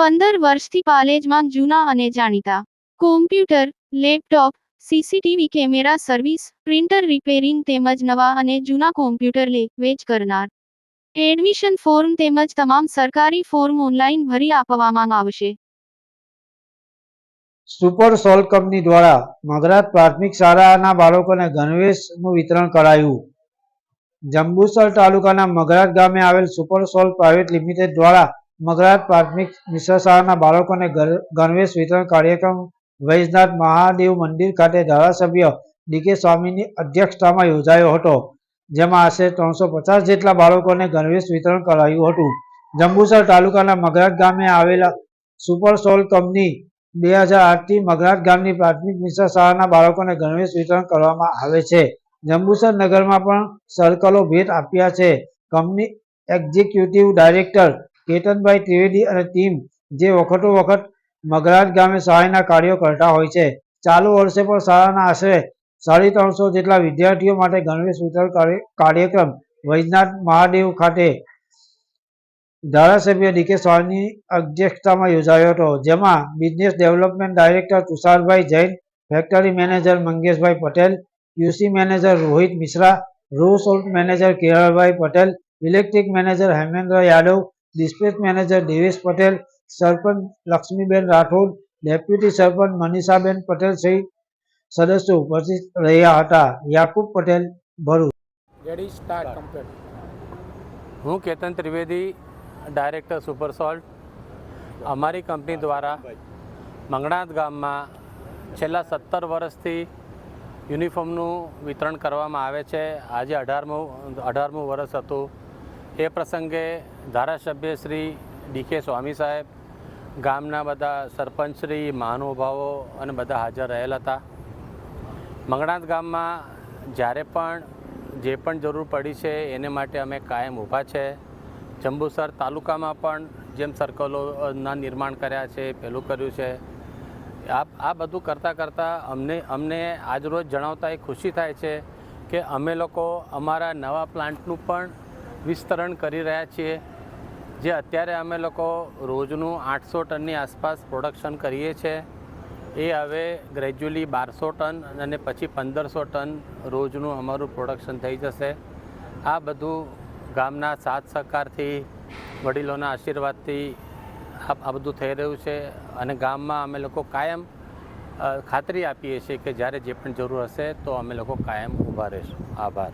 પંદર વર્ષથી પાલેજમાં જૂના અને જાણીતા. Computer laptop CCTV camera service printer repairing તેમજ નવા અને જૂના કોમ્પ્યુટર લે, વેચ કરનાર. એડમિશન ફોર્મ તેમજ તમામ સરકારી ફોર્મ ઓનલાઈન ભરી આપવામાં આવશે. સુપર સોલ કંપની દ્વારા મગરાત પ્રાથમિક શાળાના બાળકોને ગણવેશનું વિતરણ કરાયું. જંબુસર તાલુકાના મગરાત ગામે આવેલ સુપર સોલ પ્રાઇવેટ લિમિટેડ દ્વારા મગરાત પ્રાથમિક મિશ્ર શાળાના બાળકોને ગણવેશ વિતરણ કાર્યક્રમ વૈજનાથ મહાદેવ મંદિર ખાતે ધારાસભ્ય ડીકે સ્વામીની અધ્યક્ષતામાં યોજાયો હતો, જેમાં આશરે ત્રણસો પચાસ જેટલા બાળકોને ગણવેશ વિતરણ કરાયું હતું. જંબુસર તાલુકાના મગરાત ગામે આવેલા સુપર સોલ કંપની બે હજાર આઠથી મગરાત ગામની પ્રાથમિક મિશ્ર શાળાના બાળકોને ગણવેશ વિતરણ કરવામાં આવે છે. જંબુસર નગરમાં પણ સર્કલો ભેટ આપ્યા છે. Company executive director Ketanbhai Trivedi અને ટીમ જે વખતો વખત મગરાજ ગામે સહાયના કાર્યો કરતા હોય છે. ચાલુ વર્ષે પણ શાળાના આશરે સાડી ત્રણસો જેટલા વિદ્યાર્થીઓ માટે ગણવેશ વિતરણ કાર્યક્રમ વૈજનાથ મહાદેવ ખાતે ધારાસભ્ય ડીકે સ્વામીની અધ્યક્ષતામાં યોજાયો હતો. જેમાં business development director Tusharbhai Jain, factory manager Mangeshbhai Patel QC manager Rohit Mishra, raw salt manager Keralbhai Patel, electric manager Hemendra Yadav dispatch manager Devesh Patel sarpanch Lakshmiben Rathod deputy sarpanch Manishaben Patel સહિત સદસ્યો ઉપસ્થિત રહ્યા હતા. Yakub Patel Bharuch. Ready start complete હું Ketan Trivedi director super salt અમારી company દ્વારા મંગણાત ગામમાં છેલ્લા સત્તર વર્ષથી યુનિફોર્મનું વિતરણ કરવામાં આવે છે. આજે અઢારમું અઢારમું વર્ષ હતું. એ પ્રસંગે ધારાસભ્ય શ્રી ડીકે સ્વામી સાહેબ, ગામના બધા સરપંચશ્રી મહાનુભાવો અને બધા હાજર રહેલ હતા. મંગણાત ગામમાં જ્યારે પણ જે પણ જરૂર પડી છે એને માટે અમે કાયમ ઊભા છે. જંબુસર તાલુકામાં પણ જેમ સર્કલોના નિર્માણ કર્યા છે, પેલું કર્યું છે. આ આ બધું કરતાં કરતાં અમને અમને આજરોજ જણાવતા એ ખુશી થાય છે કે અમે લોકો અમારા નવા પ્લાન્ટનું પણ વિસ્તરણ કરી રહ્યા છીએ, જે અત્યારે અમે લોકો રોજનું આઠસો ટનની આસપાસ પ્રોડક્શન કરીએ છીએ. એ હવે ગ્રેજ્યુઅલી બારસો ટન અને પછી પંદરસો ટન રોજનું અમારું પ્રોડક્શન થઈ જશે. આ બધું ગામના સાથ સહકારથી, વડીલોના આશીર્વાદથી આ બધું થઈ રહ્યું છે અને ગામમાં અમે લોકો કાયમ ખાતરી આપીએ છીએ કે જ્યારે જે પણ જરૂર હશે તો અમે લોકો કાયમ ઊભા રહીશું. આભાર.